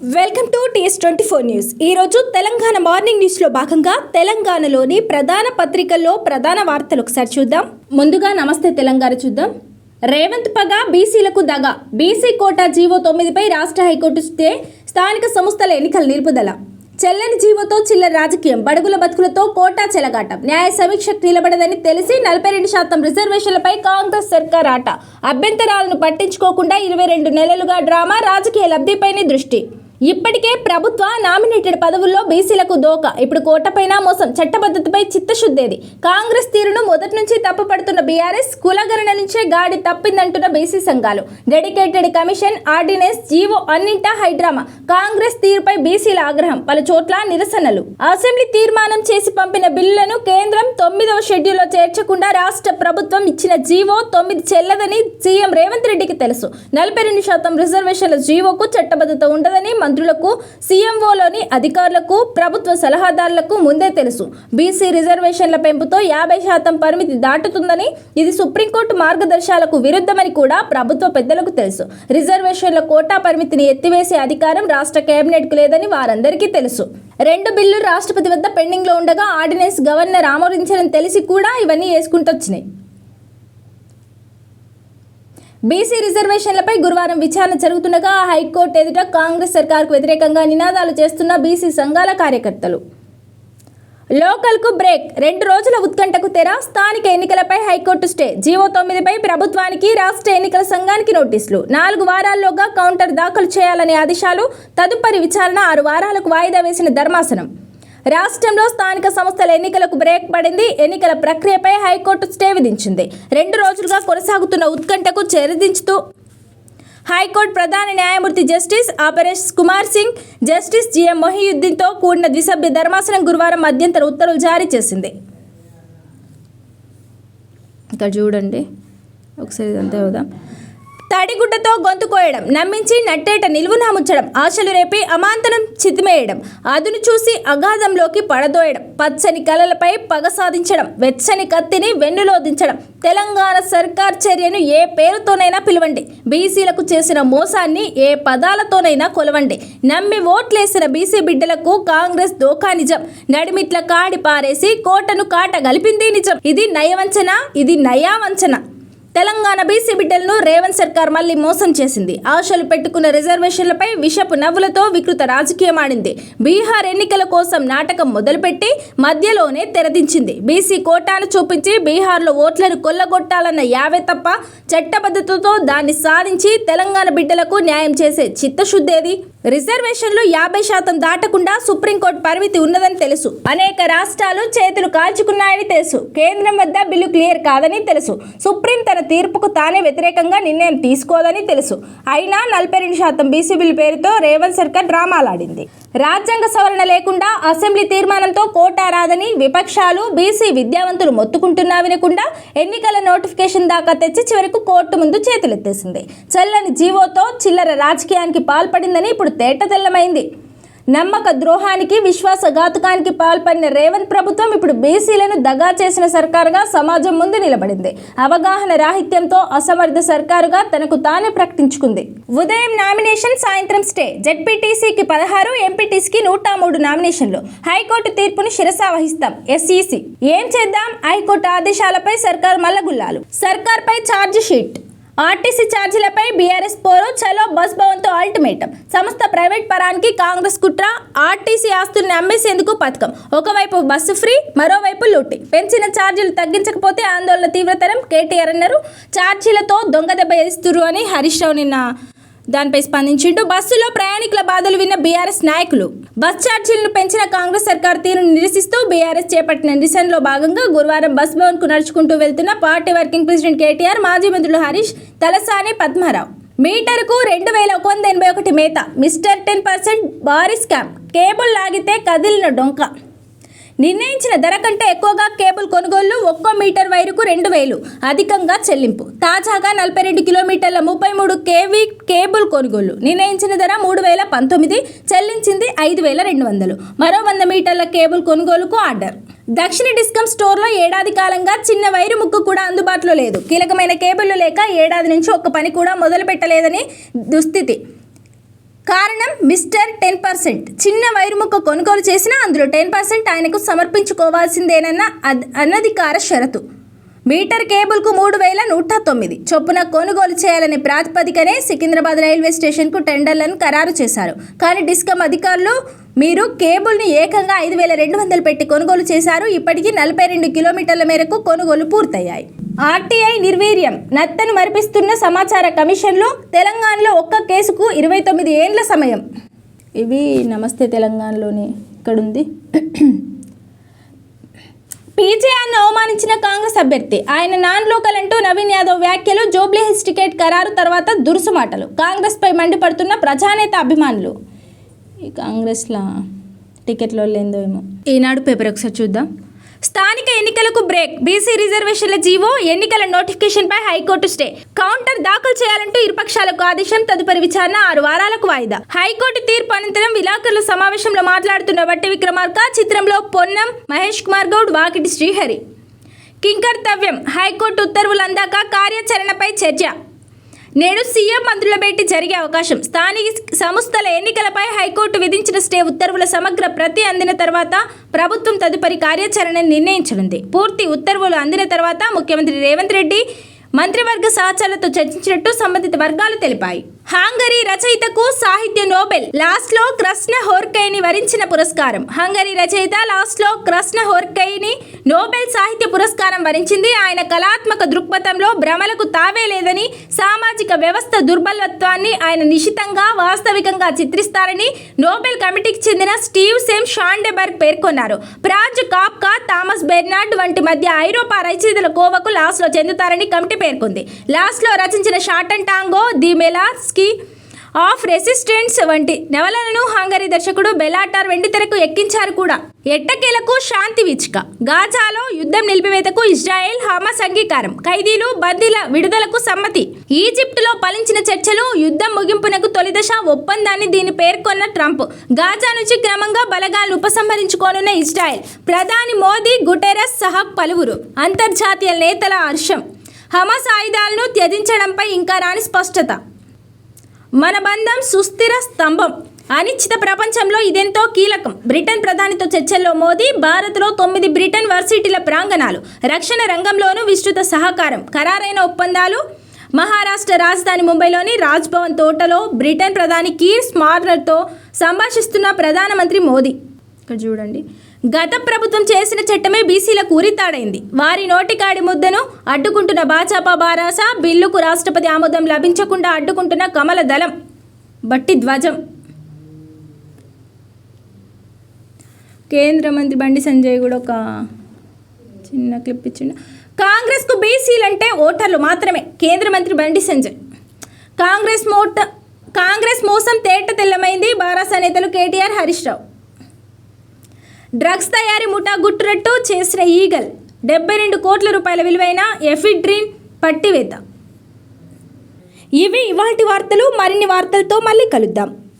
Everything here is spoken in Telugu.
Welcome to TS twenty four news. ఈ రోజు తెలంగాణ మార్నింగ్ న్యూస్లో భాగంగా తెలంగాణలోని ప్రధాన పత్రికల్లో ప్రధాన వార్తలు ఒకసారి చూద్దాం. ముందుగా నమస్తే తెలంగాణ చూద్దాం. రేవంత్ పగ బీసీలకు దగ. బీసీ కోటా జీవో తొమ్మిదిపై రాష్ట్ర హైకోర్టు స్టే స్థానిక సంస్థల ఎన్నికల నిలుపుదల చెల్లని జీవోతో చిల్లర రాజకీయం. బడుగుల బతుకులతో కోటా చెలగాటం. న్యాయ సమీక్షకు నిలబడదని తెలిసి నలభై రెండు శాతం రిజర్వేషన్లపై కాంగ్రెస్ సర్కార్ ఆట. అభ్యంతరాలను పట్టించుకోకుండా ఇరవై రెండు నెలలుగా డ్రామా రాజకీయ లబ్ధిపైనే దృష్టి. ఇప్పటికే ప్రభుత్వ నామినేటెడ్ పదవుల్లో బీసీలకు దోక. ఇప్పుడు కోటపైన మోసం చట్టబద్ధతపై చిత్తశుద్ధేది కాంగ్రెస్ తీరును మొదటి నుంచి తప్పుపడుతున్న బీఆర్ఎస్ కులగరణ నుంచే గాడి తప్పిందంటున్న బీసీ సంఘాలు. డెడికేటెడ్ కమిషన్ ఆర్డినెన్స్ జీవో అన్నింటా హైడ్రామా. కాంగ్రెస్ తీరుపై బీసీల ఆగ్రహం పలు చోట్ల నిరసనలు. అసెంబ్లీ తీర్మానం చేసి పంపిన బిల్లులను కేంద్రం తొమ్మిదవ షెడ్యూల్లో చేర్చకుండా రాష్ట్ర ప్రభుత్వం ఇచ్చిన జీవో తొమ్మిది చెల్లదని సీఎం రేవంత్ రెడ్డికి తెలుసు. నలభై రెండు శాతం రిజర్వేషన్ల జీవోకు చట్టబద్ధత ఉండదని మంత్రులకు సీఎంఓలోని అధికారులకు ప్రభుత్వ సలహాదారులకు ముందే తెలుసు. బీసీ రిజర్వేషన్ల పెంపుతో యాభై శాతం పరిమితి దాటుతుందని ఇది సుప్రీంకోర్టు మార్గదర్శకాలకు విరుద్ధమని కూడా ప్రభుత్వ పెద్దలకు తెలుసు. రిజర్వేషన్ల కోటా పరిమితిని ఎత్తివేసే అధికారం రాష్ట్ర కేబినెట్కు లేదని వారందరికీ తెలుసు. రెండు బిల్లు రాష్ట్రపతి వద్ద పెండింగ్లో ఉండగా ఆర్డినెన్స్ గవర్నర్ ఆమోదించారని తెలిసి కూడా ఇవన్నీ వేసుకుంటొచ్చినాయి. బీసీ రిజర్వేషన్లపై గురువారం విచారణ జరుగుతుండగా హైకోర్టు ఎదుట కాంగ్రెస్ సర్కార్కు వ్యతిరేకంగా నినాదాలు చేస్తున్న బీసీ సంఘాల కార్యకర్తలు. లోకల్కు బ్రేక్ రెండు రోజుల ఉత్కంఠకు తెర స్థానిక ఎన్నికలపై హైకోర్టు స్టే జీవో తొమ్మిదిపై ప్రభుత్వానికి రాష్ట్ర ఎన్నికల సంఘానికి నోటీసులు. నాలుగు వారాల్లోగా కౌంటర్ దాఖలు చేయాలనే ఆదేశాలు తదుపరి విచారణ ఆరు వారాలకు వాయిదా వేసిన ధర్మాసనం. రాష్ట్రంలో స్థానిక సంస్థల ఎన్నికలకు బ్రేక్ పడింది. ఎన్నికల ప్రక్రియపై హైకోర్టు స్టే విధించింది. రెండు రోజులుగా కొనసాగుతున్న ఉత్కంఠకు చెరిదించుతూ హైకోర్టు ప్రధాన న్యాయమూర్తి justice Aparesh Kumar Singh justice GM మొహియుద్దీన్తో కూడిన ద్విసభ్య ధర్మాసనం గురువారం మధ్యంతర ఉత్తర్వులు జారీ చేసింది. ఇక్కడ చూడండి. ఒకసారి అంతే చూద్దాం. తడిగుడ్డతో గొంతు కోయడం నమ్మించి నట్టేట నిలువునా ముచ్చడం ఆశలు రేపి అమాంతరం చితిమేయడం అదును చూసి అగాధంలోకి పడదోయడం పచ్చని కలలపై పగ సాధించడం వెచ్చని కత్తిని వెన్నులోదించడం. తెలంగాణ సర్కార్ చర్యను ఏ పేరుతోనైనా పిలవండి. బీసీలకు చేసిన మోసాన్ని ఏ పదాలతోనైనా కొలవండి. నమ్మి ఓట్లేసిన బీసీ బిడ్డలకు కాంగ్రెస్ దోఖా నిజం. నడిమిట్ల కాడి పారేసి కోటను కాట గలిపింది నిజం. ఇది నయవంచన ఇది నయా వంచన తెలంగాణ బీసీ బిడ్డలను రేవంత్ సర్కార్ మళ్ళీ మోసం చేసింది. ఆశలు పెట్టుకున్న రిజర్వేషన్లపై విషపు నవ్వులతో వికృత రాజకీయం ఆడింది బీహార్ ఎన్నికల కోసం నాటకం మొదలుపెట్టి మధ్యలోనే తెరదించింది. బీసీ కోటాను చూపించి బీహార్లో ఓట్లను కొల్లగొట్టాలన్న యావే తప్ప చట్టబద్ధతతో దాన్ని సాధించి తెలంగాణ బిడ్డలకు న్యాయం చేసే చిత్తశుద్ధేది? రిజర్వేషన్లు యాభై శాతం దాటకుండా సుప్రీంకోర్టు పరిమితి ఉన్నదని తెలుసు. అనేక రాష్ట్రాలు చేతులు కాల్చుకున్నాయని తెలుసు. కేంద్రం వద్ద బిల్లు క్లియర్ కాదని తెలుసు. సుప్రీం తన తీర్పుకు తానే వ్యతిరేకంగా నిర్ణయం తీసుకోదని తెలుసు. అయినా నలభై రెండు శాతం బీసీ పేరుతో రేవంత్ సర్కార్ డ్రామాలాడింది. రాజ్యాంగ సవరణ లేకుండా అసెంబ్లీ తీర్మానంతో కోటా రాదని విపక్షాలు బీసీ విద్యావంతులు మొత్తుకుంటున్నా వినకుండా ఎన్నికల నోటిఫికేషన్ దాకా తెచ్చి చివరకు కోర్టు ముందు చేతులెత్తేసింది. చల్లని జీవోతో చిల్లర రాజకీయానికి పాల్పడిందని ఇప్పుడు తేటతెల్లమైంది. నమ్మక ద్రోహానికి విశ్వాసఘాతకానికి పాల్పడిన రేవంత్ ప్రభుత్వం ఇప్పుడు బీసీలను దగా చేసిన సర్కారుగా సమాజం ముందు నిలబడింది. అవగాహన రాహిత్యంతో అసమర్థ సర్కారుగా తనకు తానే ప్రకటించుకుంది. ఉదయం నామినేషన్ సాయంత్రం స్టే. జెడ్పీటీసీకి పదహారు ఎంపీటీసీకి నూట మూడు నామినేషన్లు. హైకోర్టు తీర్పును శిరసా వహిస్తాం ఎస్ఈసి. ఏం చేద్దాం? హైకోర్టు ఆదేశాలపై సర్కార్ మల్లగుల్లాలు. సర్కార్పై ఛార్జ్ షీట్ ఆర్టీసీ ఛార్జీలపై బీఆర్ఎస్ పోరు చలో బస్ భవన్తో అల్టిమేటం. సంస్థ ప్రైవేట్ పరానికి కాంగ్రెస్ కుట్ర ఆర్టీసీ ఆస్తుల్ని అమ్మేసేందుకు పథకం. ఒకవైపు బస్సు ఫ్రీ మరోవైపు లూటి. పెంచిన ఛార్జీలు తగ్గించకపోతే ఆందోళన తీవ్రతరం కేటీఆర్ అన్నారు. ఛార్జీలతో దొంగ దెబ్బ ఎదుస్తురు అని హరీష్ రావు నిన్న దానిపై స్పందించింటూ బస్సులో ప్రయాణికుల బాధలు విన్న బీఆర్ఎస్ నాయకులు బస్ ఛార్జీలను పెంచిన కాంగ్రెస్ సర్కార్ తీరును నిరసిస్తూ బీఆర్ఎస్ చేపట్టిన నిరసనలో భాగంగా గురువారం బస్ భవన్కు నడుచుకుంటూ వెళ్తున్న పార్టీ వర్కింగ్ ప్రెసిడెంట్ కేటీఆర్ మాజీ మంత్రులు హరీష్ తలసాని పద్మారావు. మీటర్కు రెండు వేల ఒక వంద ఎనభై ఒకటి మేత. మిస్టర్ టెన్ పర్సెంట్ భారీ స్కామ్. కేబుల్ లాగితే కదిలిన డొంక. నిర్ణయించిన ధర కంటే ఎక్కువగా కేబుల్ కొనుగోళ్ళు ఒక్కో మీటర్ వైరుకు రెండు వేలు అధికంగా చెల్లింపు. తాజాగా నలభై రెండు కిలోమీటర్ల ముప్పై మూడు కేవీ కేబుల్ కొనుగోళ్ళు. నిర్ణయించిన ధర మూడు వేల పంతొమ్మిది చెల్లించింది ఐదు వేల రెండు వందలు. మరో వంద మీటర్ల కేబుల్ కొనుగోలుకు ఆర్డర్. దక్షిణ డిస్కమ్ స్టోర్లో ఏడాది కాలంగా చిన్న వైరు ముక్కు కూడా అందుబాటులో లేదు. కీలకమైన కేబుల్లు లేక ఏడాది నుంచి ఒక్క పని కూడా మొదలు పెట్టలేదని దుస్థితి. కారణం మిస్టర్ టెన్ పర్సెంట్. చిన్న వైరు ముక్క కొనుగోలు చేసినా అందులో టెన్ పర్సెంట్ ఆయనకు సమర్పించుకోవాల్సిందేనన్న అద్- అనధికార షరతు. మీటర్ కేబుల్కు మూడు వేల నూట తొమ్మిది. చొప్పున కొనుగోలు చేయాలనే ప్రాతిపదికనే సికింద్రాబాద్ రైల్వే స్టేషన్కు టెండర్లను ఖరారు చేశారు. కానీ డిస్కమ్ అధికారులు మీరు కేబుల్ని ఏకంగా ఐదు వేల రెండు వందలు పెట్టి కొనుగోలు చేశారు. ఇప్పటికీ నలభై రెండు కిలోమీటర్ల మేరకు కొనుగోలు పూర్తయ్యాయి. ఆర్టీఐ నిర్వీర్యం. నత్తను మరిపిస్తున్న సమాచార కమిషన్లో తెలంగాణలో ఒక్క కేసుకు ఇరవై తొమ్మిది ఏండ్ల సమయం. ఇవి నమస్తే తెలంగాణలోని ఇక్కడుంది. అవమానించిన కాంగ్రెస్ అభ్యర్థి. ఆయన నాన్ లోకల్ అంటూ నవీన్ యాదవ్ వ్యాఖ్యలు జూబ్లీ హిల్స్ టికెట్ ఖరారు తర్వాత దురుసు మాటలు. కాంగ్రెస్పై మండిపడుతున్న ప్రజానేత అభిమానులు. ఈ కాంగ్రెస్లో టికెట్లో లేదో ఏమో. ఈనాడు పేపర్ ఒకసారి చూద్దాం. స్థానిక ఎన్నికలకు బ్రేక్. బీసీ రిజర్వేషన్ల జీవో ఎన్నికల నోటిఫికేషన్పై హైకోర్టు స్టే. కౌంటర్ దాఖలు చేయాలంటూ ఇరుపక్షాలకు ఆదేశం తదుపరి విచారణ ఆరు వారాలకు వాయిదా. హైకోర్టు తీర్పు అనంతరం విలాకరుల సమావేశంలో మాట్లాడుతున్న బట్టి విక్రమార్క చిత్రంలో పొన్నం మహేష్ కుమార్ గౌడ్ వాకిటి శ్రీహరి. కింకర్తవ్యం. హైకోర్టు ఉత్తర్వులు అందాక కార్యాచరణపై చర్చ. నేడు సీఎం మంత్రుల భేటీ జరిగే అవకాశం. స్థానిక సంస్థల ఎన్నికలపై హైకోర్టు విధించిన స్టే ఉత్తర్వుల సమగ్ర ప్రతి అందిన తర్వాత ప్రభుత్వం తదుపరి కార్యాచరణ నిర్ణయించనుంది. పూర్తి ఉత్తర్వులు అందిన తర్వాత ముఖ్యమంత్రి రేవంత్ రెడ్డి మంత్రివర్గ సహచరులతో చర్చించినట్టు సంబంధిత వర్గాలు తెలిపాయి. హంగరీ రచయితకు సాహిత్య నోబెల్ లాస్ట్లో కృష్ణ హోర్కైని వరించిన పురస్కారం. హంగరీ రచయిత లాస్ట్లో కృష్ణ హోర్కైని నోబెల్ సాహిత్య పురస్కారం వరించింది. ఆయన కళాత్మక దృక్పథంలో భ్రమలకు తావే లేదని సామాజిక వ్యవస్థ దుర్బలత్వాన్ని ఆయన నిశితంగా వాస్తవికంగా చిత్రిస్తారని నోబెల్ కమిటీకి చెందిన స్టీవ్ సెమ్ షాండెబర్గ్ పేర్కొన్నారు. ప్రాజ్ కాప్కా థామస్ బెర్నార్డ్ వంటి మధ్య ఐరోపా రచయితల కోవకు లాస్లో చెందుతారని కమిటీ పేర్కొంది. లాస్లో రచించిన Satantango the melancholy of resistance వంటి నవలలను హంగరీ దర్శకుడు బెలాటార్ వెండితెరకు ఎక్కించారు కూడా. ఎట్టకేలకు శాంతి వీచిక. గాజాలో యుద్ధం నిలిపివేతకు ఇజ్రాయెల్ హమాస్ అంగీకారం. ఖైదీలు బందీల విడుదలకు సమ్మతి. ఈజిప్టులో ఫలించిన చర్చలు యుద్ధం ముగింపునకు తొలిదశ ఒప్పందాన్ని దీన్ని పేర్కొన్న ట్రంప్. గాజా నుంచి క్రమంగా బలగాలను ఉపసంహరించుకోనున్న ఇజ్రాయెల్. ప్రధాని మోదీ గుటెరస్ సహా పలువురు. అంతర్జాతీయ నేతల హర్షం. హమాస్ ఆయుధాలను త్యజించడంపై ఇంకా రాని స్పష్టత. మన బంధం సుస్థిర స్తంభం. అనిశ్చిత ప్రపంచంలో ఇదెంతో కీలకం. బ్రిటన్ ప్రధానితో చర్చల్లో మోదీ భారత్లో తొమ్మిది బ్రిటన్ వర్సిటీల ప్రాంగణాలు. రక్షణ రంగంలోనూ విస్తృత సహకారం. ఖరారైన ఒప్పందాలు. మహారాష్ట్ర రాజధాని ముంబైలోని రాజ్భవన్ తోటలో బ్రిటన్ ప్రధాని కీర్ స్మార్నర్తో సంభాషిస్తున్న ప్రధానమంత్రి మోదీ. ఇక్కడ చూడండి. గత ప్రభుత్వం చేసిన చట్టమే బీసీలకు ఉరితాడైంది వారి నోటికాడి ముద్దను అడ్డుకుంటున్న భాజపా బారాస బిల్లుకు రాష్ట్రపతి ఆమోదం లభించకుండా అడ్డుకుంటున్న కమల దళం. బట్టి ధ్వజం. కేంద్ర మంత్రి బండి సంజయ్ కూడా ఒక చిన్న క్లిప్ ఇచ్చిండు. కాంగ్రెస్కు బీసీలంటే ఓటర్లు మాత్రమే కేంద్ర మంత్రి బండి సంజయ్. కాంగ్రెస్ మోట కాంగ్రెస్ మోసం తేట తెల్లమైంది బారాస నేతలు కేటీఆర్ హరీష్ రావు. డ్రగ్స్ తయారీ ముఠా గుట్టురట్టు చేసిన ఈగల్. డెబ్బై రెండు కోట్ల రూపాయల విలువైన ఎఫిడ్రిన్ పట్టివేత. ఇవి ఇవాల్టి వార్తలు మరిన్ని వార్తలతో మళ్ళీ కలుద్దాం.